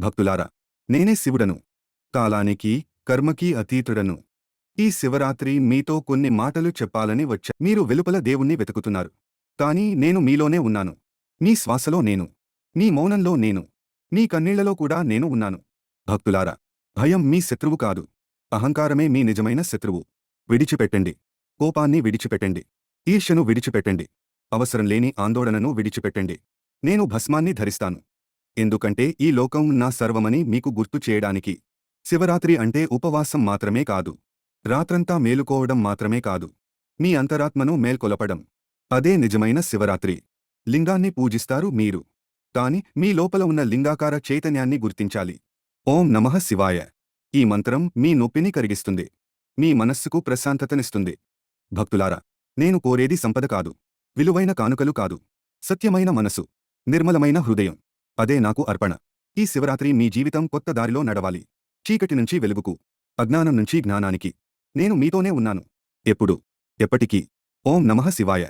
భక్తులారా నేనే శివుడను. కాలానికి కర్మకి అతీతుడను. ఈ శివరాత్రి మీతో కొన్ని మాటలు చెప్పాలని వచ్చా. మీరు వెలుపల దేవుణ్ణి వెతుకుతున్నారు. కాని నేను మీలోనే ఉన్నాను. మీ శ్వాసలో నేను. మీ మౌనంలో నేను. మీ కన్నీళ్ళలో కూడా నేను ఉన్నాను. భక్తులారా భయం మీ శత్రువు కాదు. అహంకారమే మీ నిజమైన శత్రువు. విడిచిపెట్టండి. కోపాన్ని విడిచిపెట్టండి. ఈర్ష్యను విడిచిపెట్టండి. అవసరం లేని ఆందోళనను విడిచిపెట్టండి. నేను భస్మాన్ని ధరిస్తాను. ఎందుకంటే ఈ లోకం నా సర్వమని మీకు గుర్తు చేయడానికి. శివరాత్రి అంటే ఉపవాసం మాత్రమే కాదు. రాత్రంతా మేలుకోవడం మాత్రమే కాదు. మీ అంతరాత్మను మేల్కొలపడం. అదే నిజమైన శివరాత్రి. లింగాన్ని పూజిస్తారు మీరు. కాని మీ లోపల ఉన్న లింగాకార చైతన్యాన్ని గుర్తించాలి. ఓం నమః శివాయ. ఈ మంత్రం మీ నొప్పిని కరిగిస్తుంది. మీ మనస్సుకు ప్రశాంతతనిస్తుంది. భక్తులారా నేను కోరేది సంపద కాదు. విలువైన కానుకలు కాదు. సత్యమైన మనసు. నిర్మలమైన హృదయం. అదే నాకు అర్పణ. ఈ శివరాత్రి మీ జీవితం కొత్త దారిలో నడవాలి. చీకటి నుంచి వెలుగుకు అజ్ఞానం నుంచి జ్ఞానానికి. నేను మీతోనే ఉన్నాను. ఎప్పుడు? ఎప్పటికీ. ఓం నమః శివాయ.